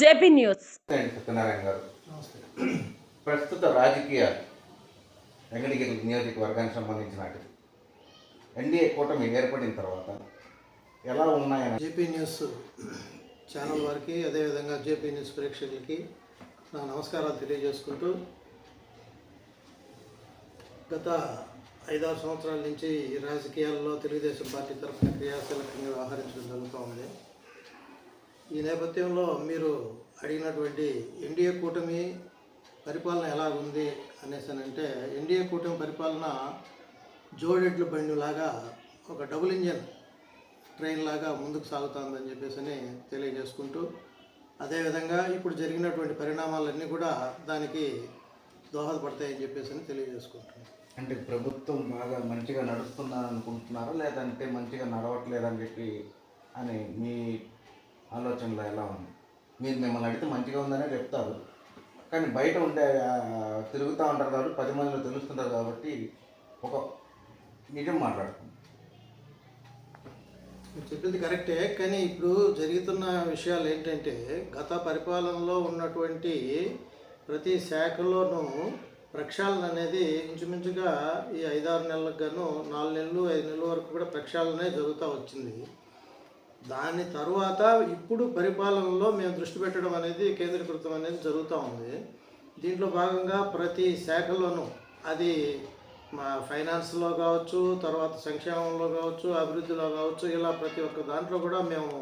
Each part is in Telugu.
JP news. అండి సత్యనారాయణ గారు. ప్రస్తుత రాజకీయాలు వెంకటగిరి నియోజకవర్గానికి సంబంధించిన వాటికి ఎన్డీఏ కూటమి ఏర్పడిన తర్వాత ఎలా ఉన్నాయని జేపీ న్యూస్ ఛానల్ వారికి అదేవిధంగా జేపీ న్యూస్ ప్రేక్షకులకి నా నమస్కారాలు తెలియజేసుకుంటూ గత ఐదారు సంవత్సరాల నుంచి ఈ రాజకీయాల్లో తెలుగుదేశం పార్టీ తరఫున క్రియాశీలకంగా వ్యవహరించడం జరుగుతూ ఉంది. ఈ నేపథ్యంలో మీరు అడిగినటువంటి ఎన్డీఏ కూటమి పరిపాలన ఎలా ఉంది అనేసి అంటే ఎన్డీఏ కూటమి పరిపాలన జోడెడ్ల బండిలాగా ఒక డబుల్ ఇంజన్ ట్రైన్ లాగా ముందుకు సాగుతుందని చెప్పేసి అని తెలియజేసుకుంటూ అదేవిధంగా ఇప్పుడు జరిగినటువంటి పరిణామాలన్నీ కూడా దానికి దోహదపడతాయని చెప్పేసి అని తెలియజేసుకుంటున్నాను అంటే ప్రభుత్వం బాగా మంచిగా నడుస్తుందని అనుకుంటున్నారా లేదంటే మంచిగా నడవట్లేదని చెప్పి అని మీ ఆలోచనలో ఎలా ఉంది? మీరు మిమ్మల్ని అడిగితే మంచిగా ఉందనే చెప్తారు. కానీ బయట ఉండే తిరుగుతూ ఉంటారు కాబట్టి పది మందిలో తెలుస్తుంటారు కాబట్టి ఒక నిజం మాట్లాడుతుంది చెప్పింది కరెక్టే కానీ ఇప్పుడు జరుగుతున్న విషయాలు ఏంటంటే గత పరిపాలనలో ఉన్నటువంటి ప్రతి శాఖలోనూ ప్రక్షాళన అనేది ఇంచుమించుగా ఈ ఐదారు నెలలకు గాను నాలుగు నెలలు ఐదు నెలల వరకు కూడా ప్రక్షాళనే జరుగుతూ వచ్చింది. దాని తరువాత ఇప్పుడు పరిపాలనలో మేము దృష్టి పెట్టడం అనేది కేంద్రీకృతం అనేది జరుగుతూ ఉంది. దీంట్లో భాగంగా ప్రతి శాఖలోనూ అది మా ఫైనాన్స్లో కావచ్చు తర్వాత సంక్షేమంలో కావచ్చు అభివృద్ధిలో కావచ్చు ఇలా ప్రతి ఒక్క దాంట్లో కూడా మేము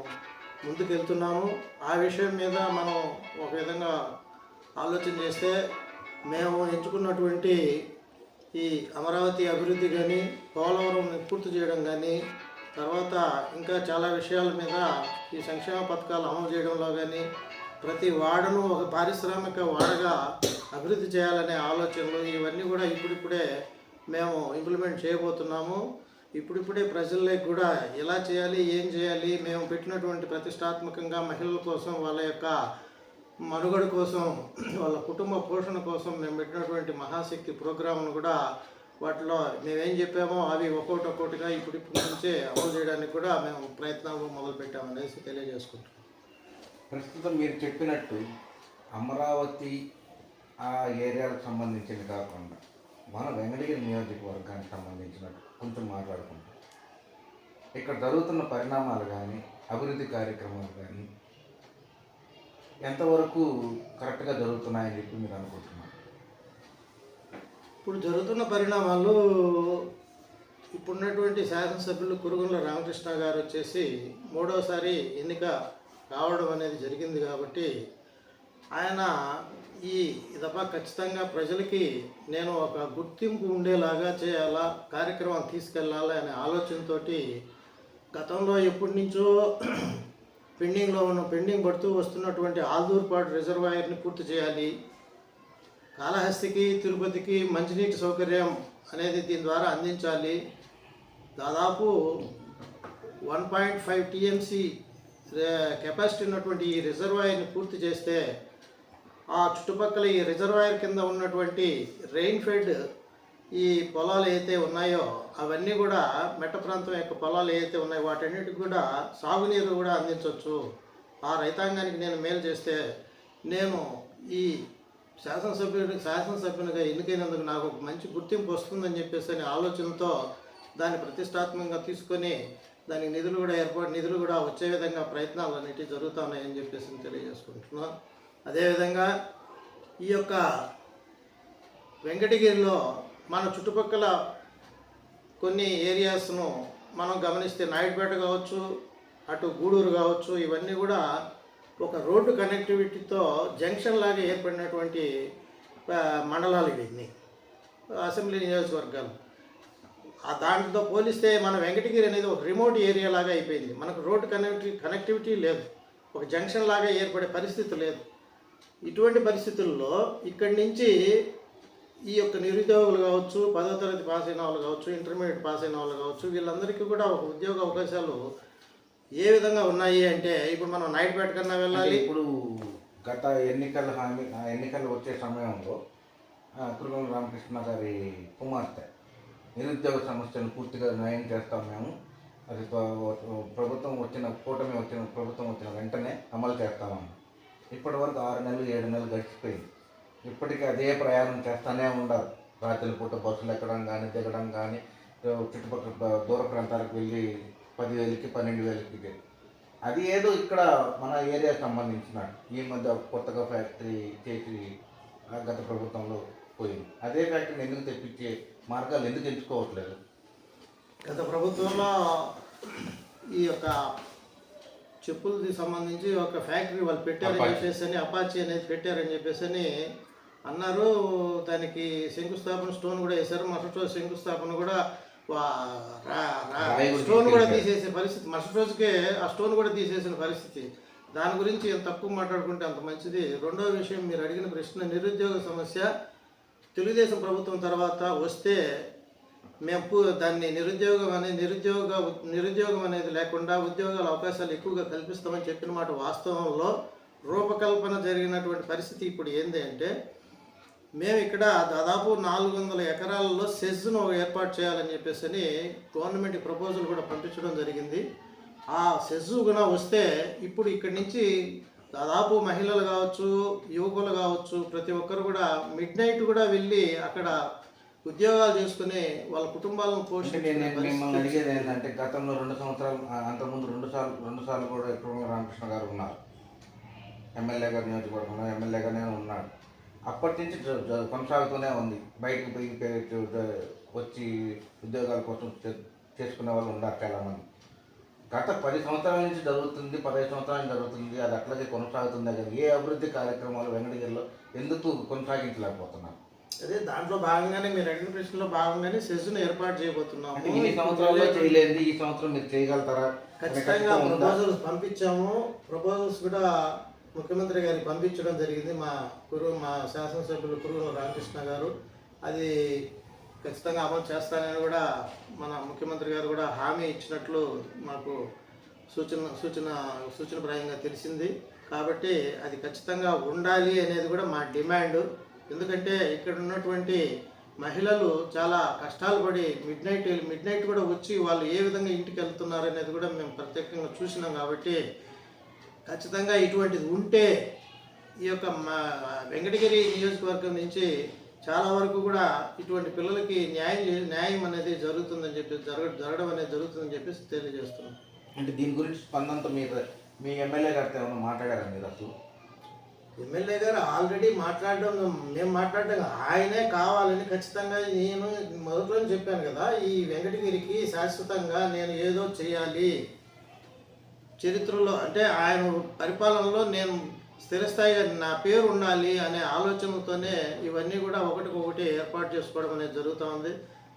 ముందుకెళ్తున్నాము. ఆ విషయం మీద మనం ఒక విధంగా ఆలోచన చేస్తే మేము ఎంచుకున్నటువంటి ఈ అమరావతి అభివృద్ధి కానీ పోలవరం పూర్తి చేయడం కానీ తర్వాత ఇంకా చాలా విషయాల మీద ఈ సంక్షేమ పథకాలు అమలు చేయడంలో కానీ ప్రతి వాడను ఒక పారిశ్రామిక వాడగా అభివృద్ధి చేయాలనే ఆలోచనలు ఇవన్నీ కూడా ఇప్పుడిప్పుడే మేము ఇంప్లిమెంట్ చేయబోతున్నాము. ఇప్పుడిప్పుడే ప్రజల్లోకి కూడా ఎలా చేయాలి ఏం చేయాలి మేము పెట్టినటువంటి ప్రతిష్టాత్మకంగా మహిళల కోసం వాళ్ళ యొక్క మనుగడ కోసం వాళ్ళ కుటుంబ పోషణ కోసం మేము పెట్టినటువంటి మహాశక్తి ప్రోగ్రామ్ను కూడా వాటిలో మేమేం చెప్పామో అవి ఒక్కొక్కటి ఒక్కొక్కటిగా ఇప్పుడు ఇప్పటి నుంచే అమలు చేయడానికి కూడా మేము ప్రయత్నాలు మొదలు పెట్టామనేసి తెలియజేసుకుంటున్నాం. ప్రస్తుతం మీరు చెప్పినట్టు అమరావతి ఆ ఏరియాలకు సంబంధించింది కాకుండా మన వెంగళగిరి నియోజకవర్గానికి సంబంధించినట్టు కొంచెం మాట్లాడుకుంటాం. ఇక్కడ జరుగుతున్న పరిణామాలు కానీ అభివృద్ధి కార్యక్రమాలు కానీ ఎంతవరకు కరెక్ట్గా జరుగుతున్నాయని చెప్పి మీరు అనుకుంటున్నారు? ఇప్పుడు జరుగుతున్న పరిణామాలు ఇప్పుడున్నటువంటి శాసనసభ్యులు కురుగుల రామకృష్ణ గారు వచ్చేసి మూడవసారి ఎన్నిక కావడం అనేది జరిగింది కాబట్టి ఆయన ఈ దఫా ఖచ్చితంగా ప్రజలకి నేను ఒక గుర్తింపు ఉండేలాగా చేయాలా కార్యక్రమం తీసుకెళ్ళాలి అనే ఆలోచనతో గతంలో ఎప్పటి నుంచో పెండింగ్లో ఉన్న పెండింగ్ పడుతూ వస్తున్నటువంటి ఆల్దూర్పాటు రిజర్వాయర్ని పూర్తి చేయాలి కాళహస్తికి తిరుపతికి మంచినీటి సౌకర్యం అనేది దీని ద్వారా అందించాలి. దాదాపు one point five TMC capacity ఉన్నటువంటి ఈ రిజర్వాయర్ని పూర్తి చేస్తే ఆ చుట్టుపక్కల ఈ రిజర్వాయర్ కింద ఉన్నటువంటి రెయిన్ ఫెడ్ ఈ పొలాలు ఏవైతే ఉన్నాయో అవన్నీ కూడా మెట్ట ప్రాంతం యొక్క పొలాలు ఏవైతే ఉన్నాయో వాటన్నిటికి కూడా సాగునీరు కూడా అందించవచ్చు. ఆ రైతాంగానికి నేను మేలు చేస్తే నేను ఈ శాసనసభ్యుడి శాసనసభ్యునిగా ఎన్నికైనందుకు నాకు ఒక మంచి గుర్తింపు వస్తుందని చెప్పేసి అనే ఆలోచనతో దాన్ని ప్రతిష్టాత్మకంగా తీసుకొని దానికి నిధులు కూడా ఏర్పాటు నిధులు కూడా వచ్చే విధంగా ప్రయత్నాలు అనేటివి జరుగుతున్నాయని చెప్పేసి తెలియజేసుకుంటున్నాను. అదేవిధంగా ఈ యొక్క వెంకటగిరిలో మన చుట్టుపక్కల కొన్ని ఏరియాస్ను మనం గమనిస్తే నాయుడుపేట కావచ్చు అటు గూడూరు కావచ్చు ఇవన్నీ కూడా ఒక రోడ్డు కనెక్టివిటీతో జంక్షన్ లాగా ఏర్పడినటువంటి మండలాలు ఇవన్నీ అసెంబ్లీ నియోజకవర్గాలు. ఆ దాంట్లో పోలిస్తే మన వెంకటగిరి అనేది ఒక రిమోట్ ఏరియా లాగా అయిపోయింది. మనకు రోడ్డు కనెక్టివిటీ కనెక్టివిటీ లేదు. ఒక జంక్షన్ లాగా ఏర్పడే పరిస్థితి లేదు. ఇటువంటి పరిస్థితుల్లో ఇక్కడి నుంచి ఈ యొక్క నిరుద్యోగులు కావచ్చు పదో తరగతి పాస్ అయిన వాళ్ళు కావచ్చు ఇంటర్మీడియట్ పాస్ అయిన వాళ్ళు కావచ్చు వీళ్ళందరికీ కూడా ఒక ఉద్యోగ అవకాశాలు ఏ విధంగా ఉన్నాయి అంటే ఇప్పుడు మనం నైట్పేట కన్నా అంటే వెళ్ళాలి. ఇప్పుడు గత ఎన్నికల హామీ ఆ ఎన్నికలు వచ్చే సమయంలో కురుగం రామకృష్ణ గారి కుమార్తె నిరుద్యోగ సమస్యను పూర్తిగా నయం చేస్తాం మేము. అది ప్ర- ప్రభుత్వం వచ్చిన కూటమి వచ్చిన ప్రభుత్వం వచ్చిన వెంటనే అమలు చేస్తామని ఇప్పటి వరకు ఆరు నెలలు ఏడు నెలలు గడిచిపోయింది. ఇప్పటికీ అదే ప్రయాణం చేస్తూనే ఉండాలి. రాత్రి పూట బస్సులు ఎక్కడం కానీ దిగడం కానీ చుట్టుపక్కల దూర ప్రాంతాలకు వెళ్ళి పదివేలకి పన్నెండు వేలకి టికెట్ అది ఏదో ఇక్కడ మన ఏరియాకి సంబంధించిన ఈ మధ్య కొత్తగా ఫ్యాక్టరీ చేసి గత ప్రభుత్వంలో పోయింది. అదే ఫ్యాక్టరీని ఎందుకు తెప్పించే మార్గాలు ఎందుకు ఎంచుకోవట్లేదు? గత ప్రభుత్వంలో ఈ యొక్క చెప్పులకి సంబంధించి ఒక ఫ్యాక్టరీ వాళ్ళు పెట్టారని. చెప్పేసి అని అపాచీ అనేది పెట్టారని చెప్పేసి అని అన్నారు. దానికి శంకుస్థాపన స్టోన్ కూడా వేశారు. మరుసటి రోజు శంకుస్థాపన కూడా స్టోన్ కూడా. తీసేసే పరిస్థితి. మరుసటి రోజుకే ఆ స్టోన్ కూడా తీసేసిన పరిస్థితి. దాని గురించి ఎంత తక్కువ మాట్లాడుకుంటే అంత మంచిది. రెండో విషయం మీరు అడిగిన ప్రశ్న నిరుద్యోగ సమస్య తెలుగుదేశం ప్రభుత్వం తర్వాత వస్తే మేము దాన్ని నిరుద్యోగం అనే నిరుద్యోగ నిరుద్యోగం అనేది లేకుండా ఉద్యోగాల అవకాశాలు ఎక్కువగా కల్పిస్తామని చెప్పిన మాట వాస్తవంలో రూపకల్పన జరిగినటువంటి పరిస్థితి ఇప్పుడు ఏంది అంటే మేము ఇక్కడ దాదాపు నాలుగు వందల ఎకరాలలో సెజ్ను ఏర్పాటు చేయాలని చెప్పేసి అని గవర్నమెంట్ ప్రపోజల్ కూడా పంపించడం జరిగింది. ఆ సెజ్ కూడా వస్తే ఇప్పుడు ఇక్కడి నుంచి దాదాపు మహిళలు కావచ్చు యువకులు కావచ్చు ప్రతి ఒక్కరు కూడా మిడ్ నైట్ కూడా వెళ్ళి అక్కడ ఉద్యోగాలు చేసుకుని వాళ్ళ కుటుంబాలను పోషించే మిమ్మల్ని అడిగేది ఏంటంటే గతంలో రెండు సంవత్సరాలు అంతకుముందు రెండు సార్లు రెండు సార్లు కూడా ఎప్పుడు రామకృష్ణ గారు ఉన్నారు. ఎమ్మెల్యే గారు నియోజకవర్గంలో ఎమ్మెల్యేగానే ఉన్నాడు. అప్పటి నుంచి కొనసాగుతూనే ఉంది. బయటికి పోయి వచ్చి ఉద్యోగాల కోసం చేసుకునే వాళ్ళు ఉన్నారు చాలామంది. గత పది సంవత్సరాల నుంచి జరుగుతుంది పదహైదు సంవత్సరాల నుంచి జరుగుతుంది అది అట్లాగే కొనసాగుతుంది కానీ ఏ అభివృద్ధి కార్యక్రమాలు వెంకటగిరిలో ఎందుకు కొనసాగించలేకపోతున్నారు? అదే దాంట్లో భాగంగానే మీరు అడిగిన ప్రశ్నలో భాగంగానే సెజ్ను ఏర్పాటు చేయబోతున్నాము. అంటే ఇన్ని సంవత్సరాల్లో చేయలేదు ఈ సంవత్సరం మీరు చేయగలుగుతారా? ఖచ్చితంగా? ప్రపోజల్స్ పంపించాము. ప్రపోజల్స్ కూడా ముఖ్యమంత్రి గారికి పంపించడం జరిగింది. మా కురు మా శాసనసభ్యులు కురువు రామకృష్ణ గారు. అది ఖచ్చితంగా అమలు చేస్తానని కూడా మన ముఖ్యమంత్రి గారు కూడా హామీ ఇచ్చినట్లు మాకు సూచన సూచన సూచనప్రాయంగా తెలిసింది. కాబట్టి అది ఖచ్చితంగా ఉండాలి అనేది కూడా మా డిమాండ్. ఎందుకంటే ఇక్కడ ఉన్నటువంటి మహిళలు చాలా కష్టాలు పడి మిడ్ నైట్ మిడ్ నైట్ కూడా వచ్చి వాళ్ళు ఏ విధంగా ఇంటికి వెళ్తున్నారు అనేది కూడా మేము ప్రత్యేకంగా చూసినాం కాబట్టి ఖచ్చితంగా ఇటువంటిది ఉంటే ఈ యొక్క మా వెంకటగిరి నియోజకవర్గం నుంచి చాలా వరకు కూడా ఇటువంటి పిల్లలకి న్యాయం న్యాయం అనేది జరుగుతుందని చెప్పి జరగ జరగడం అనేది జరుగుతుందని చెప్పేసి తెలియజేస్తున్నాం అంటే దీని గురించి స్పందనతో మీరు మీ ఎమ్మెల్యే గారితో ఏమైనా మాట్లాడారా మీరు అసలు ఎమ్మెల్యే గారు ఆల్రెడీ మాట్లాడడం మేము మాట్లాడడం. ఆయనే కావాలని ఖచ్చితంగా నేను మొదట్లో చెప్పాను కదా ఈ వెంకటగిరికి శాశ్వతంగా నేను ఏదో చేయాలి చరిత్రలో అంటే ఆయన పరిపాలనలో నేను స్థిరస్థాయిగా నా పేరు ఉండాలి అనే ఆలోచనతోనే ఇవన్నీ కూడా ఒకటికొకటి ఏర్పాటు చేసుకోవడం అనేది జరుగుతూ ఉంది.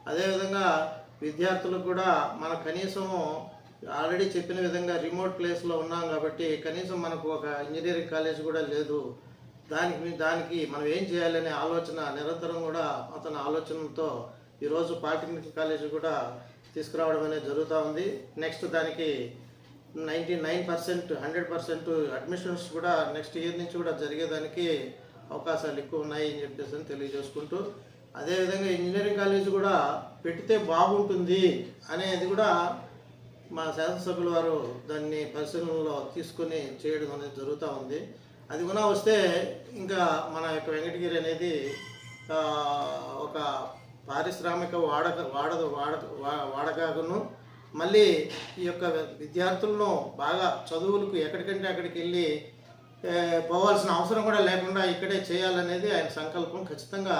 అదేవిధంగా విద్యార్థులకు కూడా మన కనీసం ఆల్రెడీ చెప్పిన విధంగా రిమోట్ ప్లేస్లో ఉన్నాం కాబట్టి కనీసం మనకు ఒక ఇంజనీరింగ్ కాలేజ్ కూడా లేదు. దానికి దానికి మనం ఏం చేయాలనే ఆలోచన నిరంతరం కూడా అతని ఆలోచనతో ఈరోజు పాలిటెక్నిక్ కాలేజ్ కూడా తీసుకురావడం అనేది జరుగుతూ ఉంది. నెక్స్ట్ దానికి ninety nine percent hundred percent admissions కూడా నెక్స్ట్ ఇయర్ నుంచి కూడా జరిగేదానికి అవకాశాలు ఎక్కువ ఉన్నాయి అని చెప్పేసి అని తెలియజేసుకుంటూ అదేవిధంగా ఇంజనీరింగ్ కాలేజ్ కూడా పెడితే బాగుంటుంది అనేది కూడా మా శాసనసభ్యుల వారు దాన్ని పరిశీలనలో తీసుకొని చేయడం అనేది జరుగుతూ ఉంది. అది కూడా వస్తే ఇంకా మన యొక్క వెంకటగిరి అనేది ఒక పారిశ్రామిక వాడక వాడదు వాడ వా- వాడకాకును మళ్ళీ ఈ యొక్క విద్యార్థులను బాగా చదువులకు ఎక్కడికంటే అక్కడికి వెళ్ళి పోవాల్సిన అవసరం కూడా లేకుండా ఇక్కడే చేయాలనేది ఆయన సంకల్పం. ఖచ్చితంగా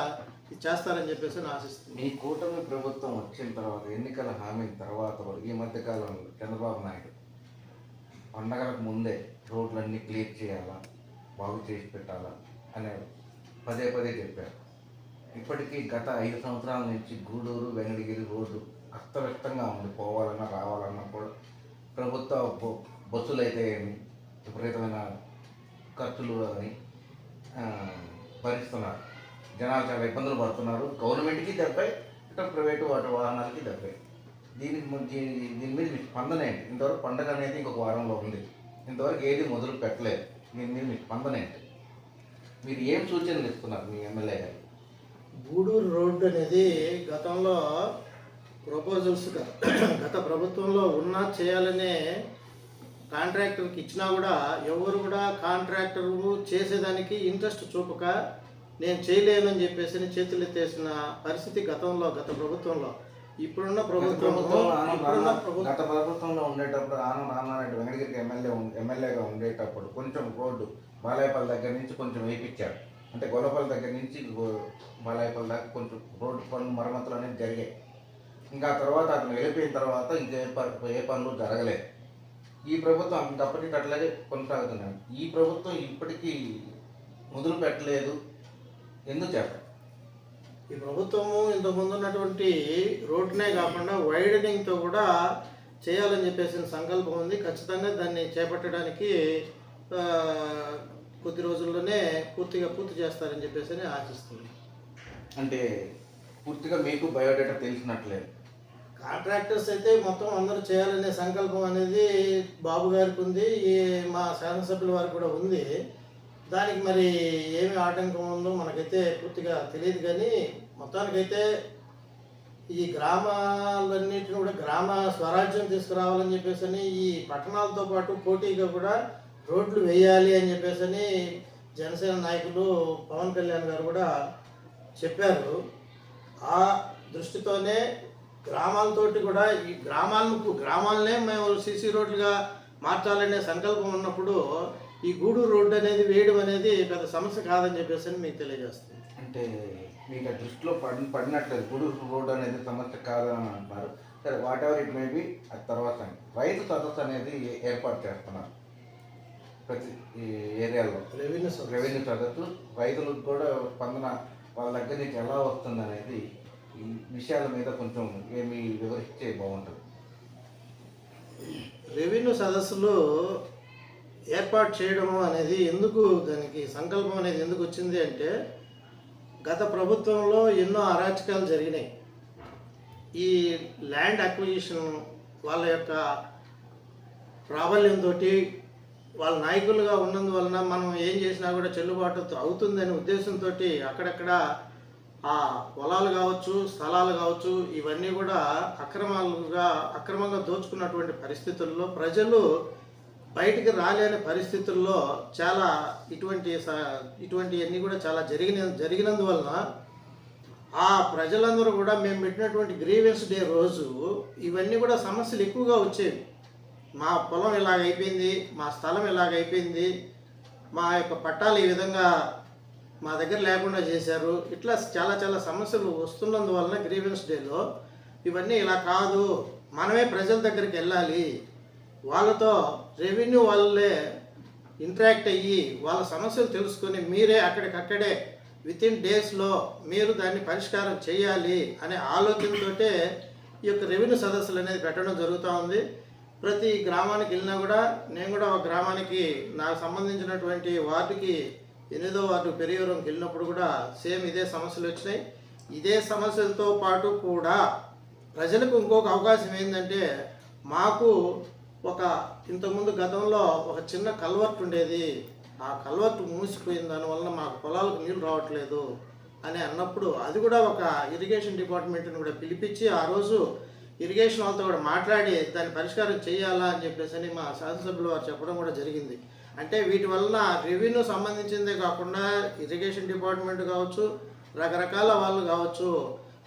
ఇది చేస్తారని చెప్పేసి నేను ఆశిస్తున్నాను. మీ కూటమి ప్రభుత్వం వచ్చిన తర్వాత ఎన్నికల హామీ తర్వాత ఈ మధ్య కాలంలో చంద్రబాబు నాయుడు పండగలకు ముందే రోడ్లన్నీ క్లియర్ చేయాలా బాగు చేసి పెట్టాలా అనే పదే పదే చెప్పారు. ఇప్పటికీ గత ఐదు సంవత్సరాల నుంచి గూడూరు వెంకటగిరి రోడ్డు అస్తవ్యక్తంగా ఉంది. పోవాలన్నా రావాలన్నా కూడా ప్రభుత్వ బస్సులు అయితే విపరీతమైన ఖర్చులు అని భరిస్తున్నారు. జనాలు చాలా ఇబ్బందులు పడుతున్నారు. గవర్నమెంట్కి దెబ్బే ఇట్లా ప్రైవేటు వాటి వాహనాలకి దెబ్బే. దీనికి దీని దీని మీద మీ స్పందన ఏంటి? ఇంతవరకు పండగ అనేది ఇంకొక వారంలో ఉంది. ఇంతవరకు ఏది మొదలు పెట్టలేదు. దీని మీద మీ స్పందన ఏంటి? మీరు ఏం సూచనలు ఇస్తున్నారు మీ ఎమ్మెల్యే గారు? గూడూరు రోడ్డు అనేది గతంలో ప్రపోజల్స్ గత ప్రభుత్వంలో ఉన్నా చేయాలనే కాంట్రాక్టర్కి ఇచ్చినా కూడా ఎవరు కూడా కాంట్రాక్టర్ చేసేదానికి ఇంట్రెస్ట్ చూపక నేను చేయలేను అని చెప్పేసి చేతులు ఎత్తేసిన పరిస్థితి గతంలో గత ప్రభుత్వంలో. ఇప్పుడున్న ప్రభుత్వం గత ప్రభుత్వంలో ఉండేటప్పుడు ఆనం రామారెడ్డి వెంకటగిరికి ఎమ్మెల్యే ఎమ్మెల్యేగా ఉండేటప్పుడు కొంచెం రోడ్డు బాలాయపల్లి దగ్గర నుంచి కొంచెం వేయించారు అంటే గొల్లపల్లి దగ్గర నుంచి బాలాయపల్లి దాకా కొంచెం రోడ్డు పనులు మరమ్మతులు అనేవి జరిగాయి. ఇంకా తర్వాత అతను వెళ్ళిపోయిన తర్వాత ఇంకే ఏ పనులు జరగలేదు ఈ ప్రభుత్వం తప్పటి అట్లాగే కొనసాగుతున్నాయి ఈ ప్రభుత్వం ఇప్పటికీ మొదలు పెట్టలేదు. ఎందుకు చెప్పండి ఈ ప్రభుత్వము ఇంతకుముందు ఉన్నటువంటి రోడ్నే కాకుండా వైడనింగ్తో కూడా చేయాలని చెప్పేసిన సంకల్పం ఉంది. ఖచ్చితంగా దాన్ని చేపట్టడానికి కొద్ది రోజుల్లోనే పూర్తిగా పూర్తి చేస్తారని చెప్పేసి ఆశిస్తున్నాను అంటే పూర్తిగా మీకు బయోడేటా తెలిసినట్లేదు కాంట్రాక్టర్స్ అయితే మొత్తం అందరూ చేయాలనే సంకల్పం అనేది బాబు గారికి ఉంది ఈ మా శాసనసభ్యుల వారికి కూడా ఉంది. దానికి మరి ఏమి ఆటంకం ఉందో మనకైతే పూర్తిగా తెలియదు కానీ మొత్తానికైతే ఈ గ్రామాలన్నింటిని కూడా గ్రామ స్వరాజ్యం తీసుకురావాలని చెప్పేసి అని ఈ పట్టణాలతో పాటు పోటీగా కూడా రోడ్లు వేయాలి అని చెప్పేసి అని జనసేన నాయకులు పవన్ కళ్యాణ్ గారు కూడా చెప్పారు. ఆ దృష్టితోనే గ్రామాలతోటి కూడా ఈ గ్రామాలకు గ్రామాలనే మేము సీసీ రోడ్లుగా మార్చాలనే సంకల్పం ఉన్నప్పుడు ఈ గూడూరు రోడ్డు అనేది వేయడం అనేది పెద్ద సమస్య కాదని చెప్పేసి అని మీకు తెలియజేస్తుంది అంటే మీకు ఆ దృష్టిలో పడి పడినట్లేదు గూడూరు రోడ్ అనేది సమస్య కాదని అంటున్నారు సరే whatever it may be అది తర్వాత. రైతు సదస్సు అనేది ఏర్పాటు చేస్తున్నారు ప్రతి ఈ ఏరియాలో రెవెన్యూ. రెవెన్యూ సదస్సు రైతులకు కూడా స్పందన వాళ్ళ దగ్గర నుంచి ఎలా వస్తుంది అనేది ఈ విషయాల మీద కొంచెం ఏమి వివరిస్తే బాగుంటుంది. రెవెన్యూ సదస్సులో ఏర్పాటు చేయడం అనేది ఎందుకు దానికి సంకల్పం అనేది ఎందుకు వచ్చింది అంటే గత ప్రభుత్వంలో ఎన్నో అరాచకాలు జరిగినాయి. ఈ ల్యాండ్ అక్విజిషన్ వాళ్ళ యొక్క ప్రాబల్యంతో వాళ్ళ నాయకులుగా ఉన్నందువలన మనం ఏం చేసినా కూడా చెల్లుబాటు అవుతుందనే ఉద్దేశంతో అక్కడక్కడ ఆ పొలాలు కావచ్చు స్థలాలు కావచ్చు ఇవన్నీ కూడా అక్రమాలుగా అక్రమంగా దోచుకున్నటువంటి పరిస్థితుల్లో ప్రజలు బయటికి రాలేని పరిస్థితుల్లో చాలా ఇటువంటి ఇటువంటివన్నీ కూడా చాలా జరిగిన జరిగినందువలన ఆ ప్రజలందరూ కూడా మేము పెట్టినటువంటి గ్రీవెన్స్ డే రోజు ఇవన్నీ కూడా సమస్యలు ఎక్కువగా వచ్చేవి. మా పొలం ఇలాగ అయిపోయింది మా స్థలం ఇలాగ అయిపోయింది మా యొక్క పట్టాలు ఈ విధంగా మా దగ్గర లేకుండా చేశారు. ఇట్లా చాలా చాలా సమస్యలు వస్తున్నందువలన గ్రీవెన్స్ డేలో ఇవన్నీ ఇలా కాదు. మనమే ప్రజల దగ్గరికి వెళ్ళాలి. వాళ్ళతో రెవెన్యూ వాళ్ళే ఇంటరాక్ట్ అయ్యి వాళ్ళ సమస్యలు తెలుసుకొని మీరే అక్కడికక్కడే విత్ ఇన్ డేస్లో మీరు దాన్ని పరిష్కారం చేయాలి అనే ఆలోచనతోటే ఈ యొక్క రెవెన్యూ సదస్సులు అనేది పెట్టడం జరుగుతూ ఉంది. ప్రతి గ్రామానికి వెళ్ళినా కూడా నేను కూడా ఒక గ్రామానికి నాకు సంబంధించినటువంటి వార్డుకి ఎనిమిదో వార్డు పెరియవరంకి వెళ్ళినప్పుడు కూడా సేమ్ ఇదే సమస్యలు వచ్చినాయి. ఇదే సమస్యలతో పాటు కూడా ప్రజలకు ఇంకొక అవకాశం ఏంటంటే మాకు ఒక ఇంతకుముందు గతంలో ఒక చిన్న కల్వర్ట్ ఉండేది. ఆ కల్వర్ట్ మూసిపోయిన దానివల్ల మాకు పొలాలకు నీళ్ళు రావట్లేదు అని అన్నప్పుడు అది కూడా ఒక ఇరిగేషన్ డిపార్ట్మెంట్ని కూడా పిలిపించి ఆ రోజు ఇరిగేషన్ వాళ్ళతో కూడా మాట్లాడి దాన్ని పరిష్కారం చేయాలా అని చెప్పేసి అని మా శాసనసభ్యులు వారు చెప్పడం కూడా జరిగింది. అంటే వీటి వల్ల రెవెన్యూ సంబంధించిందే కాకుండా ఇరిగేషన్ డిపార్ట్మెంట్ కావచ్చు రకరకాల వాళ్ళు కావచ్చు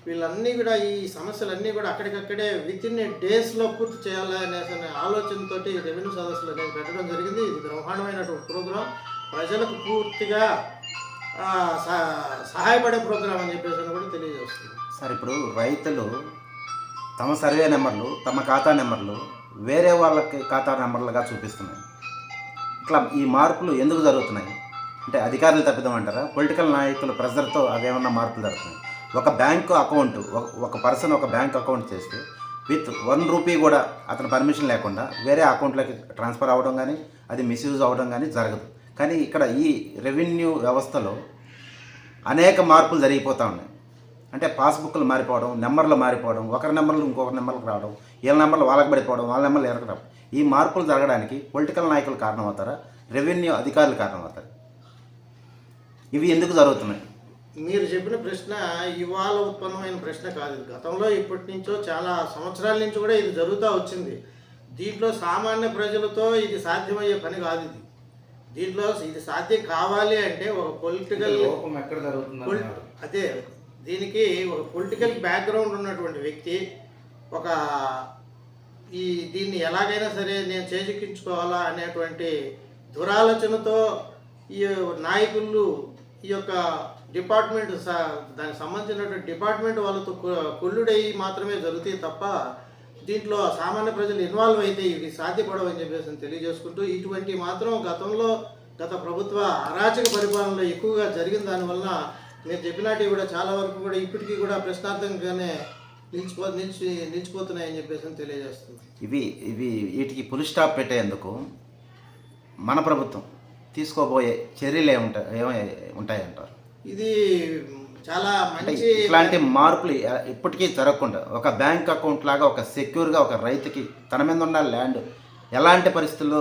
వీళ్ళన్నీ కూడా ఈ సమస్యలన్నీ కూడా అక్కడికక్కడే విత్ ఇన్ డేస్లో పూర్తి చేయాలి అనేసి ఆలోచనతో రెవెన్యూ సదస్సులు అనేది పెట్టడం జరిగింది. ఇది బ్రహ్మాండమైనటువంటి ప్రోగ్రాం ప్రజలకు పూర్తిగా సహ- సహాయపడే ప్రోగ్రాం అని చెప్పేసి కూడా తెలియజేస్తుంది సార్ ఇప్పుడు రైతులు తమ సర్వే నెంబర్లు తమ ఖాతా నెంబర్లు వేరే వాళ్ళకి ఖాతా నెంబర్లుగా చూపిస్తున్నాయి. ఇట్లా ఈ మార్పులు ఎందుకు జరుగుతున్నాయి? అంటే అధికారులు తప్పిదం అంటారా పొలిటికల్ నాయకుల ప్రెజర్తో అవేమన్నా మార్పులు జరుగుతున్నాయి? ఒక బ్యాంకు అకౌంట్ ఒక- ఒక పర్సన్ ఒక బ్యాంక్ అకౌంట్ చేస్తే విత్ వన్ రూపీ కూడా అతని పర్మిషన్ లేకుండా వేరే అకౌంట్లోకి ట్రాన్స్ఫర్ అవ్వడం కానీ అది మిస్యూజ్ అవ్వడం కానీ జరగదు. కానీ ఇక్కడ ఈ రెవెన్యూ వ్యవస్థలో అనేక మార్పులు జరిగిపోతూ ఉన్నాయి. అంటే పాస్బుక్లు మారిపోవడం నెంబర్లు మారిపోవడం ఒకరి నెంబర్లు ఇంకొకరి నెంబర్లకు రావడం వీళ్ళ నెంబర్లు వాళ్ళకి పడిపోవడం వాళ్ళ నెంబర్లు ఎరకడం ఈ మార్పులు జరగడానికి పొలిటికల్ నాయకులు కారణం అవుతారా రెవెన్యూ అధికారులు కారణం అవుతారు ఇవి ఎందుకు జరుగుతున్నాయి? మీరు చెప్పిన ప్రశ్న ఇవాళ ఉత్పన్నమైన ప్రశ్న కాదు. ఇది గతంలో ఇప్పటి నుంచో చాలా సంవత్సరాల నుంచి కూడా ఇది జరుగుతూ వచ్చింది. దీంట్లో సామాన్య ప్రజలతో ఇది సాధ్యమయ్యే పని కాదు ఇది. దీంట్లో ఇది సాధ్యం కావాలి అంటే ఒక పొలిటికల్ ఎక్కడ జరుగుతుంది అదే దీనికి ఒక పొలిటికల్ బ్యాక్గ్రౌండ్ ఉన్నటువంటి వ్యక్తి ఒక ఈ దీన్ని ఎలాగైనా సరే నేను చేజిక్కించుకోవాలా అనేటువంటి దురాలోచనతో ఈ నాయకులు ఈ యొక్క డిపార్ట్మెంట్ దానికి సంబంధించినటువంటి డిపార్ట్మెంట్ వాళ్ళతో కు- మాత్రమే జరుగుతాయి తప్ప దీంట్లో సామాన్య ప్రజలు ఇన్వాల్వ్ అయితే ఇవి సాధ్యపడవని చెప్పేసి తెలియజేసుకుంటూ ఇటువంటి మాత్రం గతంలో గత ప్రభుత్వ అరాచక పరిపాలనలో ఎక్కువగా జరిగిన దానివల్ల మీరు చెప్పినట్టు కూడా చాలా వరకు కూడా ఇప్పటికీ కూడా ప్రశ్నార్థంగానే నిలిచిపో నిలిచి నిలిచిపోతున్నాయని చెప్పేసి తెలియజేస్తుంది. ఇవి ఇవి వీటికి పులి స్టాప్ పెట్టేందుకు మన ప్రభుత్వం తీసుకోబోయే చర్యలు ఏముంటాయి ఏమై ఉంటాయంటారు? ఇది చాలా మంచి ఇట్లాంటి మార్పులు ఇప్పటికీ జరగకుండా ఒక బ్యాంక్ అకౌంట్ లాగా ఒక సెక్యూర్గా ఒక రైతుకి తన మీద ఉన్న ల్యాండ్ ఎలాంటి పరిస్థితుల్లో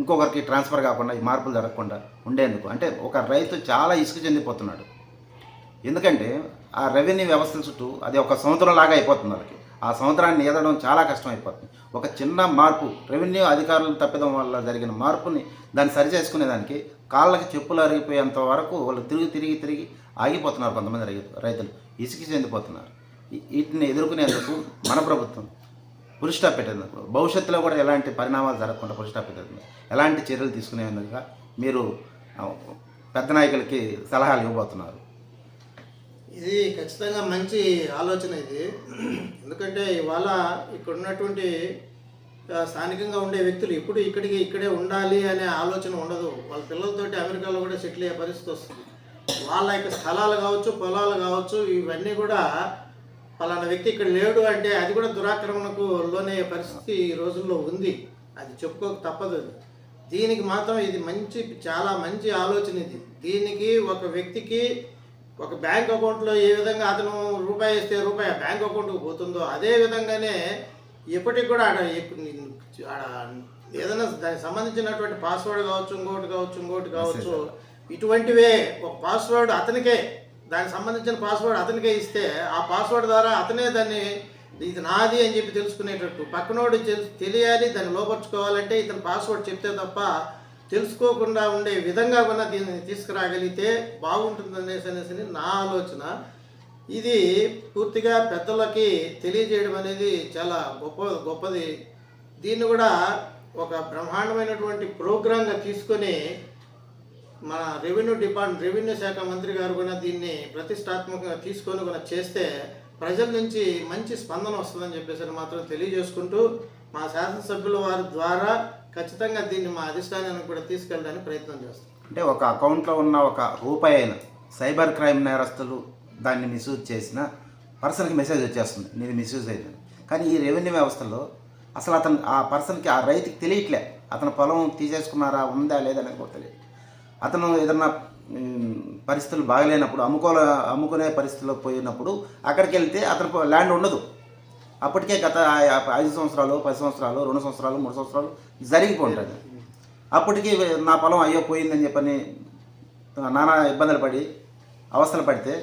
ఇంకొకరికి ట్రాన్స్ఫర్ కాకుండా ఈ మార్పులు జరగకుండా ఉండేందుకు. అంటే ఒక రైతు చాలా ఇసుకు చెందిపోతున్నాడు. ఎందుకంటే ఆ రెవెన్యూ వ్యవస్థల చుట్టూ అది ఒక సంవత్సరం లాగా అయిపోతుంది వాళ్ళకి. ఆ సంవత్సరాన్ని ఎదడం చాలా కష్టం అయిపోతుంది ఒక చిన్న మార్పు రెవెన్యూ అధికారులు తప్పిదం వల్ల జరిగిన మార్పుని దాన్ని సరి చేసుకునేదానికి కాళ్ళకి చెప్పులు అరిగిపోయేంత వరకు వాళ్ళు తిరిగి తిరిగి తిరిగి ఆగిపోతున్నారు కొంతమంది రైతు రైతులు. ఇసుకి చెందిపోతున్నారు. వీటిని ఎదుర్కొనేందుకు మన ప్రభుత్వం పులి పెట్టేందుకు భవిష్యత్తులో కూడా ఎలాంటి పరిణామాలు జరగకుండా పులి పెట్టేందుకు ఎలాంటి చర్యలు తీసుకునేందుకు మీరు పెద్ద నాయకులకి సలహాలు ఇవ్వబోతున్నారు. ఇది ఖచ్చితంగా మంచి ఆలోచన ఇది. ఎందుకంటే ఇవాళ ఇక్కడ ఉన్నటువంటి స్థానికంగా ఉండే వ్యక్తులు ఇప్పుడు ఇక్కడికి ఇక్కడే ఉండాలి అనే ఆలోచన ఉండదు. వాళ్ళ పిల్లలతోటి అమెరికాలో కూడా సెటిల్ అయ్యే పరిస్థితి వస్తుంది. వాళ్ళ యొక్క స్థలాలు కావచ్చు పొలాలు కావచ్చు ఇవన్నీ కూడా పలానా వ్యక్తి ఇక్కడ లేడు అంటే అది కూడా దురాక్రమణకు లోనే పరిస్థితి ఈ రోజుల్లో ఉంది. అది చెప్పుకోక తప్పదు దీనికి మాత్రం ఇది మంచి చాలా మంచి ఆలోచన ఇది. దీనికి ఒక వ్యక్తికి ఒక బ్యాంక్ అకౌంట్లో ఏ విధంగా అతను రూపాయి వేస్తే రూపాయి ఆ బ్యాంక్ అకౌంట్కి పోతుందో అదే విధంగానే ఎప్పటికి కూడా ఆడ ఏదైనా దానికి సంబంధించినటువంటి పాస్వర్డ్ కావచ్చు ఇంకోటి కావచ్చు ఇంకోటి కావచ్చు ఇటువంటివే ఒక పాస్వర్డ్ అతనికే దానికి సంబంధించిన పాస్వర్డ్ అతనికే ఇస్తే ఆ పాస్వర్డ్ ద్వారా అతనే దాన్ని ఇది నాది అని చెప్పి తెలుసుకునేటట్టు పక్కనోడు తెలు- తెలియాలి దాన్ని లోపరుచుకోవాలంటే ఇతను పాస్వర్డ్ చెప్తే తప్ప తెలుసుకోకుండా ఉండే విధంగా కూడా దీన్ని తీసుకురాగలిగితే బాగుంటుంది అనేసి అనేసి నా ఆలోచన. ఇది పూర్తిగా పెద్దలకి తెలియజేయడం అనేది చాలా గొప్ప గొప్పది. దీన్ని కూడా ఒక బ్రహ్మాండమైనటువంటి ప్రోగ్రాంగా తీసుకొని మన రెవెన్యూ డిపార్ట్మెంట్ రెవెన్యూ శాఖ మంత్రి గారు కూడా దీన్ని ప్రతిష్టాత్మకంగా తీసుకొని కూడా చేస్తే ప్రజల నుంచి మంచి స్పందన వస్తుందని చెప్పేసి మాత్రం తెలియజేసుకుంటూ మా శాసనసభ్యుల వారి ద్వారా ఖచ్చితంగా దీన్ని మా అధిష్టానానికి కూడా తీసుకెళ్ళడానికి ప్రయత్నం చేస్తాం. అంటే ఒక అకౌంట్లో ఉన్న ఒక రూపాయి అయిన సైబర్ క్రైమ్ నేరస్తులు దాన్ని మిస్యూజ్ చేసిన పర్సన్కి మెసేజ్ వచ్చేస్తుంది. నీది మిస్యూజ్ అయిందని. కానీ ఈ రెవెన్యూ వ్యవస్థలో అసలు అతను ఆ పర్సన్కి ఆ రైతుకి తెలియట్లే. అతను పొలం తీసేసుకున్నారా ఉందా లేదా అనేది కూడా తెలియదు అతను ఏదన్నా పరిస్థితులు బాగలేనప్పుడు అమ్ముకోలే అమ్ముకునే పరిస్థితిలో పోయినప్పుడు అక్కడికి వెళ్తే అతను ల్యాండ్ ఉండదు. అప్పటికే గత ఐదు సంవత్సరాలు పది సంవత్సరాలు రెండు సంవత్సరాలు మూడు సంవత్సరాలు జరిగిపోతుంది అప్పటికి నా పొలం అయ్యో పోయిందని చెప్పని నానా ఇబ్బందులు పడి అవస్థలు పడితే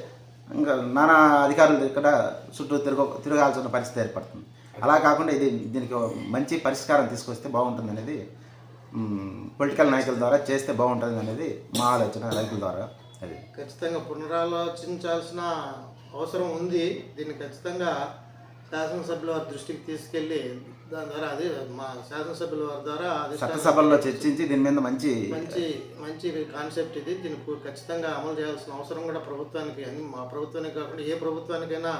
ఇంకా నానా అధికారులు ఇక్కడ చుట్టూ తిరగ తిరగాల్సిన పరిస్థితి ఏర్పడుతుంది. అలా కాకుండా ఇది దీనికి మంచి పరిష్కారం తీసుకొస్తే బాగుంటుంది అనేది పొలిటికల్ నాయకుల ద్వారా చేస్తే బాగుంటుంది అనేది మా ఆలోచన రైతుల ద్వారా అది. ఖచ్చితంగా పునరాలోచించాల్సిన అవసరం ఉంది. దీన్ని ఖచ్చితంగా శాసనసభ్యుల వారి దృష్టికి తీసుకెళ్ళి దాని ద్వారా అది మా శాసనసభ్యుల వారి ద్వారా చట్టసభల్లో చర్చించి దీని మీద మంచి మంచి మంచి కాన్సెప్ట్ ఇది. దీన్ని ఖచ్చితంగా అమలు చేయాల్సిన అవసరం కూడా ప్రభుత్వానికి అని మా ప్రభుత్వానికి కాకుండా ఏ ప్రభుత్వానికైనా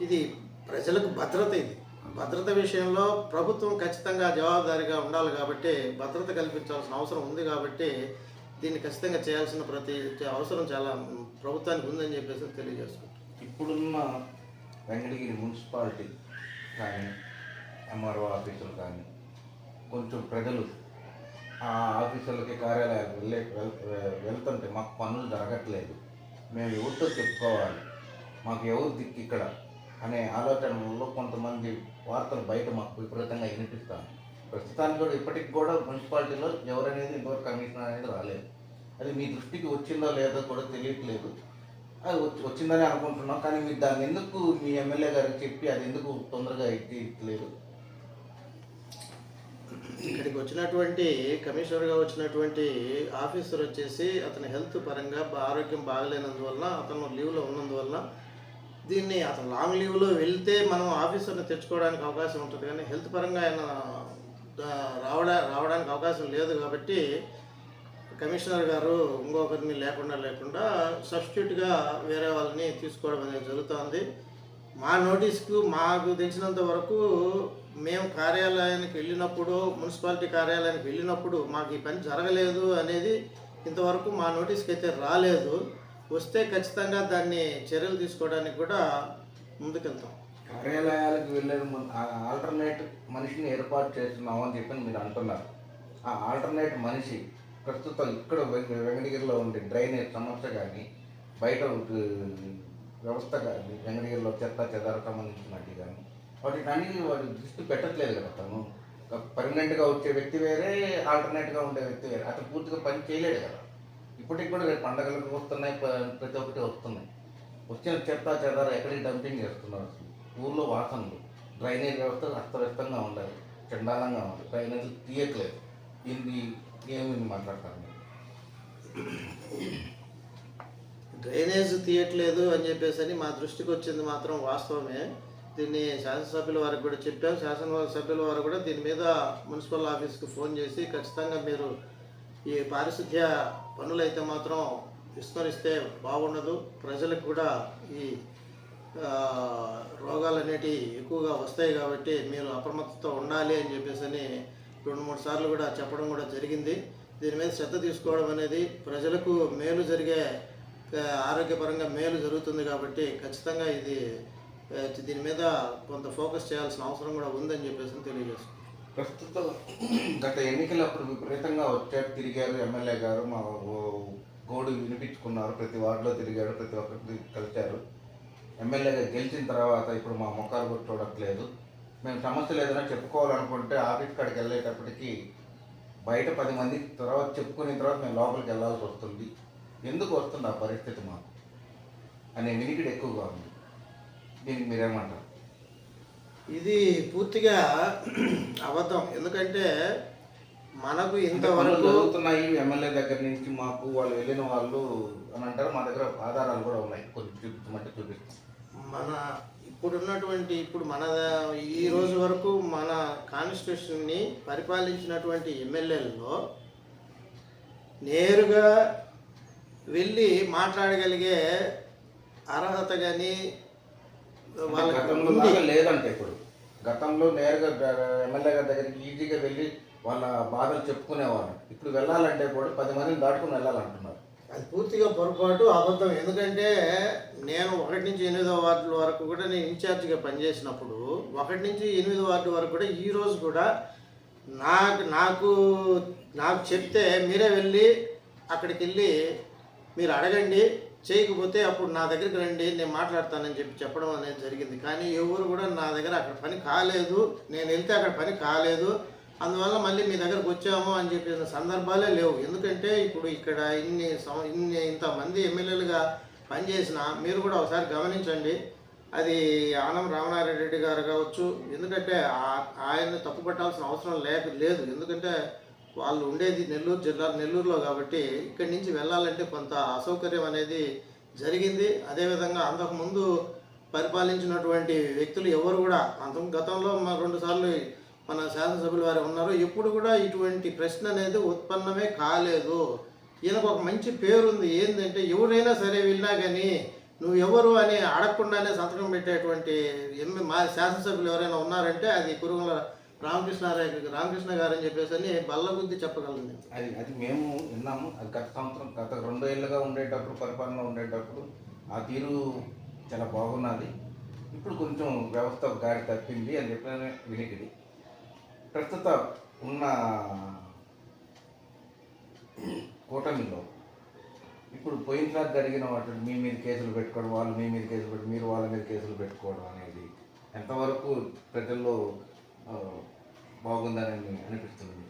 ఇది ప్రజలకు భద్రత ఇది. భద్రత విషయంలో ప్రభుత్వం ఖచ్చితంగా జవాబుదారీగా ఉండాలి కాబట్టి భద్రత కల్పించాల్సిన అవసరం ఉంది కాబట్టి దీన్ని ఖచ్చితంగా చేయాల్సిన ప్రతి అవసరం చాలా ప్రభుత్వానికి ఉందని చెప్పేసి తెలియజేస్తున్నాం ఇప్పుడున్న వెంకటగిరి మున్సిపాలిటీ కానీ ఎంఆర్ఓ ఆఫీసులు కానీ కొంచెం ప్రజలు ఆ ఆఫీసులకి కార్యాలయాలకు వెళ్ళే వెళ్తుంటే మాకు పనులు జరగట్లేదు. మేము ఎవరితో చెప్పుకోవాలి? మాకు ఎవరు దిక్కు ఇక్కడ? అనే ఆలోచనలో కొంతమంది వార్తలు బయట మాకు విపరీతంగా వినిపిస్తాను. ప్రస్తుతానికి కూడా ఇప్పటికి కూడా మున్సిపాలిటీలో ఎవరనేది ఇంతవరకు కమిషనర్ అనేది రాలేదు. అది మీ దృష్టికి వచ్చిందో లేదో కూడా తెలియట్లేదు. అది వచ్చిందని అనుకుంటున్నాం. కానీ మీరు దాన్ని ఎందుకు మీ ఎమ్మెల్యే గారికి చెప్పి అది ఎందుకు తొందరగా ఎత్తిలేదు ఇక్కడికి వచ్చినటువంటి కమిషనర్గా వచ్చినటువంటి ఆఫీసర్ వచ్చేసి అతని హెల్త్ పరంగా బా- ఆరోగ్యం బాగలేనందువలన అతను లీవ్లో ఉన్నందువలన దీన్ని అతను లాంగ్ లీవ్లో వెళ్తే మనం ఆఫీసర్ని తెచ్చుకోవడానికి అవకాశం ఉంటుంది. కానీ హెల్త్ పరంగా ఆయన రావడా రావడానికి అవకాశం లేదు కాబట్టి కమిషనర్ గారు ఇంకొకరిని లేకుండా లేకుండా సబ్స్టిట్యూట్గా వేరే వాళ్ళని తీసుకోవడం అనేది జరుగుతోంది. మా నోటీస్కు మాకు తెలిసినంత వరకు మేము కార్యాలయానికి వెళ్ళినప్పుడు మున్సిపాలిటీ కార్యాలయానికి వెళ్ళినప్పుడు మాకు ఈ పని జరగలేదు అనేది ఇంతవరకు మా నోటీస్కి అయితే రాలేదు. వస్తే ఖచ్చితంగా దాన్ని చర్యలు తీసుకోవడానికి కూడా ముందుకెళ్తాం. కార్యాలయాలకు వెళ్ళే ఆల్టర్నేట్ మనిషిని ఏర్పాటు చేస్తున్నాం అని చెప్పి మీరు అంటున్నారు. ఆ ఆల్టర్నేట్ మనిషి ప్రస్తుతం ఇక్కడ వెంకటగిరిలో ఉండే డ్రైనేజ్ సమస్య కానీ బయట వ్యవస్థ కానీ వెంకటగిరిలో చెత్త చెదార సంబంధించినట్టు కానీ వాటికి అన్ని వాటి దృష్టి పెట్టట్లేదు కదా తను. పర్మనెంట్గా వచ్చే వ్యక్తి వేరే ఆల్టర్నేట్గా ఉండే వ్యక్తి వేరే. అతను పూర్తిగా పని చేయలేడు కదా. ఇప్పటికి కూడా రేపు పండగలకు వస్తున్నాయి ప్రతి ఒక్కటి వస్తున్నాయి. వచ్చిన చెత్త చెదార ఎక్కడికి డంపింగ్ చేస్తున్నారు? అసలు ఊర్లో వాసనలు డ్రైనేజ్ వ్యవస్థ అస్తవ్యస్తంగా ఉండాలి. చండాలంగా ఉంది డ్రైనేజ్ తీయట్లేదు. దీన్ని ఏమి మాట్లాడతాను. డ్రైనేజ్ తీయట్లేదు అని చెప్పేసి అని మా దృష్టికి వచ్చింది మాత్రం వాస్తవమే. దీన్ని శాసనసభ్యుల వారికి కూడా చెప్పాం. శాసనసభ్యుల వారు కూడా దీని మీద మున్సిపల్ ఆఫీస్కి ఫోన్ చేసి ఖచ్చితంగా మీరు ఈ పారిశుద్ధ్య పనులు అయితే మాత్రం విస్మరిస్తే బాగుండదు. ప్రజలకు కూడా ఈ రోగాలు అనేటివి ఎక్కువగా వస్తాయి కాబట్టి మీరు అప్రమత్తతో ఉండాలి అని చెప్పేసి అని రెండు మూడు సార్లు కూడా చెప్పడం కూడా జరిగింది. దీని మీద శ్రద్ధ తీసుకోవడం అనేది ప్రజలకు మేలు జరిగే ఆరోగ్యపరంగా మేలు జరుగుతుంది కాబట్టి ఖచ్చితంగా ఇది దీని మీద కొంత ఫోకస్ చేయాల్సిన అవసరం కూడా ఉందని చెప్పేసి తెలియజేస్తుంది ప్రస్తుతం గత ఎన్నికలప్పుడు విపరీతంగా వచ్చారు తిరిగారు ఎమ్మెల్యే గారు. మా గోడు వినిపించుకున్నారు ప్రతి వార్డులో తిరిగారు ప్రతి ఒక్కరికి కలిశారు. ఎమ్మెల్యేగా గెలిచిన తర్వాత ఇప్పుడు మా మొక్కలు కూడా చూడట్లేదు. మేము సమస్యలు ఏదైనా చెప్పుకోవాలనుకుంటే ఆఫీస్ కాడికి వెళ్ళేటప్పటికి బయట పది మంది తర్వాత చెప్పుకున్న తర్వాత మేము లోపలికి వెళ్ళాల్సి వస్తుంది. ఎందుకు వస్తుంది ఆ పరిస్థితి మాకు? అనే వినికిడి ఎక్కువగా ఉంది. దీనికి మీరేమంటారు? ఇది పూర్తిగా అబద్ధం. ఎందుకంటే మనకు ఇంతవరకు జరుగుతున్నాయి. ఎమ్మెల్యే దగ్గర నుంచి మాకు వాళ్ళు వెళ్ళిన వాళ్ళు అని అంటారు. మా దగ్గర ఆధారాలు కూడా ఉన్నాయి. కొంచెం చూపించమంటే చూపిస్తాం. మన ఇప్పుడున్నటువంటి ఇప్పుడు మన ఈ రోజు వరకు మన కాన్స్టిట్యూషన్ని పరిపాలించినటువంటి ఎమ్మెల్యేలలో నేరుగా వెళ్ళి మాట్లాడగలిగే అర్హత కానీ వాళ్ళకి లేదంటే ఇప్పుడు. గతంలో నేరుగా ఎమ్మెల్యే గారి దగ్గరికి ఈజీగా వెళ్ళి వాళ్ళ బాధలు చెప్పుకునేవాళ్ళు. ఇప్పుడు వెళ్ళాలంటే కూడా పది మందిని దాటుకుని వెళ్ళాలంటున్నారు. అది పూర్తిగా పొరపాటు అబద్ధం. ఎందుకంటే నేను ఒకటి నుంచి ఎనిమిదో వార్డుల వరకు కూడా నేను ఇన్ఛార్జ్గా పనిచేసినప్పుడు ఒకటి నుంచి ఎనిమిదో వార్డు వరకు కూడా ఈరోజు కూడా నాకు నాకు నాకు చెప్తే మీరే వెళ్ళి అక్కడికి వెళ్ళి మీరు అడగండి. చేయకపోతే అప్పుడు నా దగ్గరికి రండి నేను మాట్లాడతానని చెప్పి చెప్పడం అనేది జరిగింది. కానీ ఎవరు కూడా నా దగ్గర అక్కడ పని కాలేదు. నేను వెళ్తే అక్కడ పని కాలేదు. అందువల్ల మళ్ళీ మీ దగ్గరకు వచ్చాము అని చెప్పిన సందర్భాలే లేవు. ఎందుకంటే ఇప్పుడు ఇక్కడ ఇన్ని సం- ఇన్ని ఇంతమంది ఎమ్మెల్యేలుగా పనిచేసిన మీరు కూడా ఒకసారి గమనించండి. అది ఆనం రామనారాయణ రెడ్డి గారు కావచ్చు ఎందుకంటే ఆ- ఆయన్ని తప్పుపట్టాల్సిన అవసరం లేక లేదు. ఎందుకంటే వాళ్ళు ఉండేది నెల్లూరు జిల్లా నెల్లూరులో కాబట్టి ఇక్కడి నుంచి వెళ్ళాలంటే కొంత అసౌకర్యం అనేది జరిగింది. అదేవిధంగా అంతకుముందు పరిపాలించినటువంటి వ్యక్తులు ఎవరు కూడా అంత గతంలో మా రెండు సార్లు మన శాసనసభ్యులు వారు ఉన్నారు ఎప్పుడు కూడా ఇటువంటి ప్రశ్న అనేది ఉత్పన్నమే కాలేదు. ఈయనకు ఒక మంచి పేరుంది ఏంటంటే ఎవరైనా సరే వెళ్ళినా కానీ నువ్వు ఎవరు అని అడగకుండానే సంతకం పెట్టేటువంటి ఎమ్మె మా శాసనసభ్యులు ఎవరైనా ఉన్నారంటే అది కురుగుల రామకృష్ణారాయ రామకృష్ణ గారు అని చెప్పేసి అని బల్లగుద్ది చెప్పగలను అది అది మేము విన్నాము. అది గత సంవత్సరం గత రెండు ఏళ్ళుగా ఉండేటప్పుడు పరిపాలన ఉండేటప్పుడు ఆ తీరు చాలా బాగున్నది. ఇప్పుడు కొంచెం వ్యవస్థ గారి తప్పింది అని చెప్పిన వినికిడి ప్రస్తుత ఉన్న కూటమిలో ఇప్పుడు పోయినసారి జరిగిన వాటి మీ మీద కేసులు పెట్టుకోవడం వాళ్ళు మీ మీద కేసులు పెట్టి మీరు వాళ్ళ మీద కేసులు పెట్టుకోవడం అనేది ఎంతవరకు ప్రజల్లో బాగుందని అనిపిస్తుంది?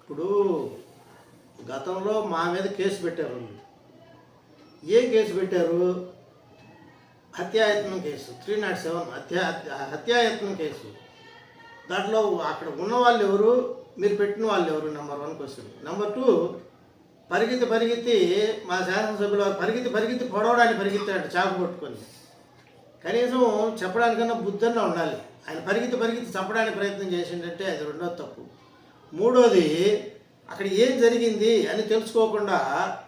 ఇప్పుడు గతంలో మా మీద కేసు పెట్టారు. ఏ ఏం కేసు పెట్టారు? హత్యాయత్నం కేసు త్రీ నాట్ సెవెన్ హత్యా హత్యాయత్నం కేసు. దాంట్లో అక్కడ ఉన్న వాళ్ళు ఎవరు? మీరు పెట్టిన వాళ్ళు ఎవరు? Number one question number two పరిగెత్తి పరిగెత్తి మా శాసనసభ్యులు పరిగెత్తి పరిగెత్తి పొడవడానికి పరిగెత్తాడు చాకు పట్టుకొని. కనీసం చెప్పడానికన్నా బుద్ధన్నా ఉండాలి. ఆయన పరిగెత్తి పరిగెత్తి చంపడానికి ప్రయత్నం చేసిందంటే అది రెండో తప్పు. మూడోది అక్కడ ఏం జరిగింది అని తెలుసుకోకుండా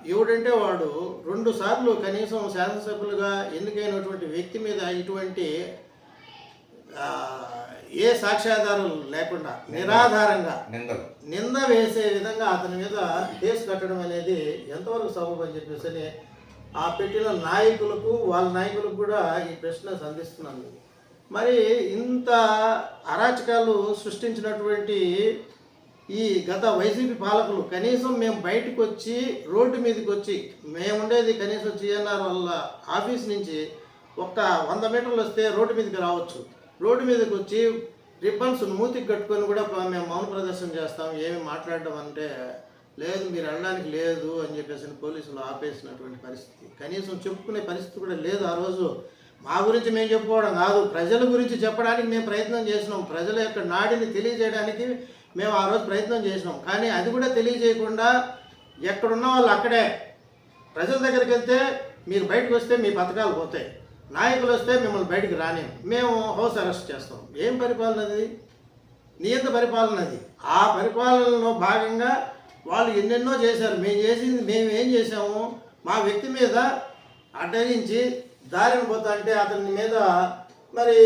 ఎవడంటే వాడు రెండు సార్లు కనీసం శాసనసభ్యులుగా ఎన్నికైనటువంటి వ్యక్తి మీద ఇటువంటి ఏ సాక్ష్యాధారాలు లేకుండా నిరాధారంగా నింద వేసే విధంగా అతని మీద కేసు కట్టడం అనేది ఎంతవరకు సబబు అని చెప్పేసి ఆ పెట్టిన నాయకులకు వాళ్ళ నాయకులకు కూడా ఈ ప్రశ్న సంధిస్తున్నాను. మరి ఇంత అరాచకాలు సృష్టించినటువంటి ఈ గత వైసీపీ పాలకులు కనీసం మేము బయటకు వచ్చి రోడ్డు మీదకి వచ్చి మేము ఉండేది కనీసం జిఎన్ఆర్ వాళ్ళ ఆఫీస్ నుంచి ఒక వంద మీటర్లు వస్తే రోడ్డు మీదకి రావచ్చు. రోడ్డు మీదకి వచ్చి రిబ్బన్స్ మూతికి కట్టుకొని కూడా మేము మౌన ప్రదర్శన చేస్తాం. ఏమి మాట్లాడడం అంటే లేదు మీరు వెళ్ళడానికి లేదు అని చెప్పేసి పోలీసులు ఆపేసినటువంటి పరిస్థితి. కనీసం చెప్పుకునే పరిస్థితి కూడా లేదు ఆ రోజు. మా గురించి మేము చెప్పుకోవడం కాదు. ప్రజల గురించి చెప్పడానికి మేము ప్రయత్నం చేసినాం. ప్రజల యొక్క నాడిని తెలియజేయడానికి మేము ఆ రోజు ప్రయత్నం చేసినాం. కానీ అది కూడా తెలియజేయకుండా ఎక్కడున్న వాళ్ళు అక్కడే. ప్రజల దగ్గరికి వెళ్తే మీరు బయటకు వస్తే మీ పథకాలు పోతాయి. నాయకులు వస్తే మిమ్మల్ని బయటకు రానేం మేము హౌస్ అరెస్ట్ చేస్తాం. ఏం పరిపాలన అది? నియంత పరిపాలన అది? ఆ పరిపాలనలో భాగంగా వాళ్ళు ఎన్నెన్నో చేశారు. మేము చేసింది మేము ఏం చేసాము మా వ్యక్తి మీద అడ్డగించి దారిని పోతా అంటే అతని మీద మరి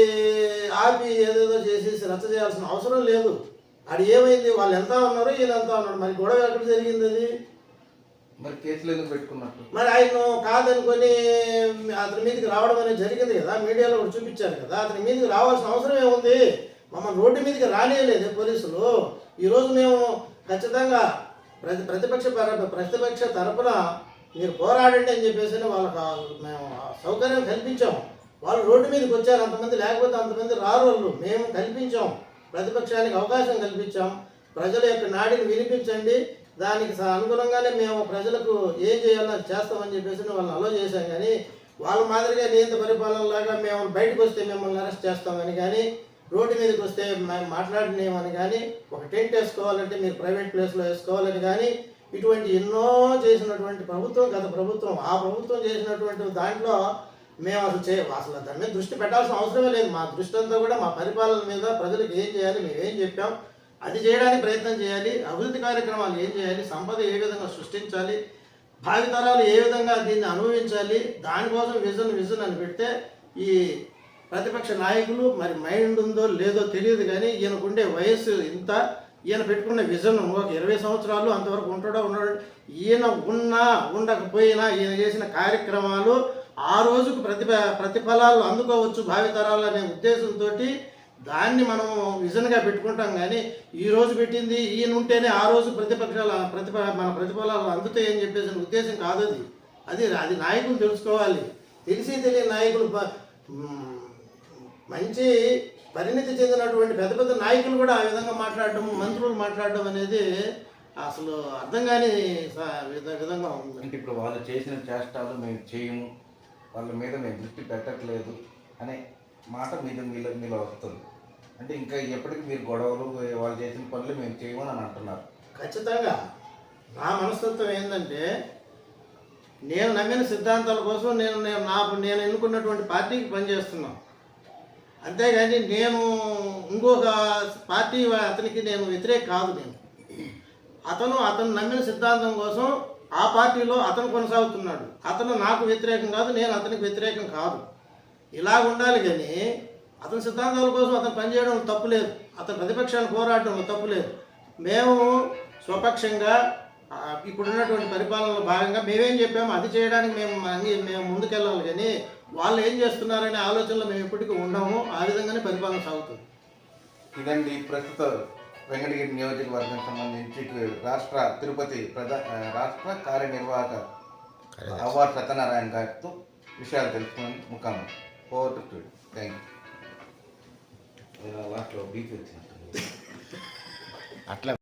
ఆపి ఏదేదో చేసేసి రచ్చ చేయాల్సిన అవసరం లేదు. అది ఏమైంది? వాళ్ళు ఎంత ఉన్నారు? ఈయన ఎంత ఉన్నాడు మరి గొడవ ఎక్కడ జరిగింది అది? మరి కేసులు ఎందుకు పెట్టుకున్నట్టు? మరి ఆయన కాదనుకొని అతని మీదకి రావడం అనేది జరిగింది కదా? మీడియాలో కూడా చూపించారు కదా? అతని మీదకి రావాల్సిన అవసరం ఏముంది? మమ్మల్ని రోడ్డు మీదకి రానియలేదు పోలీసులు. ఈరోజు మేము ఖచ్చితంగా ప్రతి ప్రతిపక్ష పర- ప్రతిపక్ష తరపున మీరు పోరాడండి అని చెప్పేసి వాళ్ళకి మేము సౌకర్యం కల్పించాము వాళ్ళు రోడ్డు మీదకి వచ్చారు. అంతమంది లేకపోతే అంతమంది రారు వాళ్ళు. మేము కల్పించాం. ప్రతిపక్షానికి అవకాశం కల్పించాం. ప్రజల యొక్క నాడిని వినిపించండి. దానికి అనుగుణంగానే మేము ప్రజలకు ఏం చేయాలో అది చేస్తామని చెప్పేసి వాళ్ళని అలో చేశాం. కానీ వాళ్ళ మాదిరిగా నియంత పరిపాలనలాగా మేము బయటకు వస్తే మిమ్మల్ని అరెస్ట్ చేస్తామని కానీ రోడ్డు మీదకి వస్తే మేము మాట్లాడినేమని కానీ ఒక టెంట్ వేసుకోవాలంటే మీరు ప్రైవేట్ ప్లేస్లో వేసుకోవాలని కానీ ఇటువంటి ఎన్నో చేసినటువంటి ప్రభుత్వం గత ప్రభుత్వం ఆ ప్రభుత్వం చేసినటువంటి దాంట్లో మేము అసలు చే అసలు దాని మీద దృష్టి పెట్టాల్సిన అవసరమే లేదు. మా దృష్టి అంతా కూడా మా పరిపాలన మీద ప్రజలకు ఏం చేయాలి మేము ఏం చెప్పాం అది చేయడానికి ప్రయత్నం చేయాలి అభివృద్ధి కార్యక్రమాలు ఏం చేయాలి సంపద ఏ విధంగా సృష్టించాలి భావితరాలు ఏ విధంగా దీన్ని అనుభవించాలి దానికోసం విజన్ విజన్ అని పెడితే ఈ ప్రతిపక్ష నాయకులు మరి మైండ్ ఉందో లేదో తెలియదు కానీ ఈయనకుండే వయస్సు ఇంత ఈయన పెట్టుకున్న విజన్ ఒక ఇరవై సంవత్సరాలు అంతవరకు ఉంటాడో ఉన్నాడు ఈయన ఉన్నా ఉండకపోయినా ఈయన చేసిన కార్యక్రమాలు ఆ రోజుకు ప్రతిభ ప్రతిఫలాలు అందుకోవచ్చు భావితరాలు అనే ఉద్దేశంతో దాన్ని మనం విజన్గా పెట్టుకుంటాం కానీ ఈ రోజు పెట్టింది ఈయన ఉంటేనే ఆ రోజు ప్రతిపక్షాల ప్రతిభ మన ప్రతిఫలాలు అందుతాయని చెప్పేసిన ఉద్దేశం కాదు అది. అది అది నాయకులు తెలుసుకోవాలి. తెలిసి తెలియని నాయకులు మంచి పరిణితి చెందినటువంటి పెద్ద పెద్ద నాయకులు కూడా ఆ విధంగా మాట్లాడడం మంత్రులు మాట్లాడడం అనేది అసలు అర్థం కాని స- విధ- విధంగా ఉంది. అంటే ఇప్పుడు వాళ్ళు చేసిన చేష్టాలు మేము చేయము. వాళ్ళ మీద మేము దృష్టి పెట్టట్లేదు అనే మాట మీద మీలో మీలో వస్తుంది. అంటే ఇంకా ఎప్పటికీ మీరు గొడవలు వాళ్ళు చేసిన పనులు మేము చేయమని అని అంటున్నారు. ఖచ్చితంగా. నా మనస్తత్వం ఏంటంటే నేను నమ్మిన సిద్ధాంతాల కోసం నేను నేను నా నేను ఎన్నుకున్నటువంటి పార్టీకి పనిచేస్తున్నాను అంతేగాని నేను ఇంకొక పార్టీ అతనికి నేను వ్యతిరేక కాదు నేను. అతను అతను నమ్మిన సిద్ధాంతం కోసం ఆ పార్టీలో అతను కొనసాగుతున్నాడు. అతను నాకు వ్యతిరేకం కాదు నేను అతనికి వ్యతిరేకం కాదు. ఇలా ఉండాలి కానీ అతని సిద్ధాంతాల కోసం అతను పనిచేయడం తప్పులేదు అతని ప్రతిపక్షాన్ని పోరాడడం తప్పులేదు మేము స్వపక్షంగా ఇప్పుడున్నటువంటి పరిపాలనలో భాగంగా మేమేం చెప్పాము అది చేయడానికి మేము అన్ని మేము ముందుకెళ్ళాలి కానీ వాళ్ళు ఏం చేస్తున్నారనే ఆలోచనలో మేము ఎప్పటికీ ఉండము ఆ విధంగానే పరిపాలన సాగుతుంది. ఇదండి ప్రస్తుత వెంకటగిరి నియోజకవర్గం సంబంధించి రాష్ట్ర తిరుపతి ప్రధా రాష్ట్ర కార్యనిర్వాహక అవార్డు సత్యనారాయణ గారితో విషయాలు తెలుసుకుని ముఖాం over to studio thank you లాస్ట్లో బీచ్ వచ్చింది. అట్లా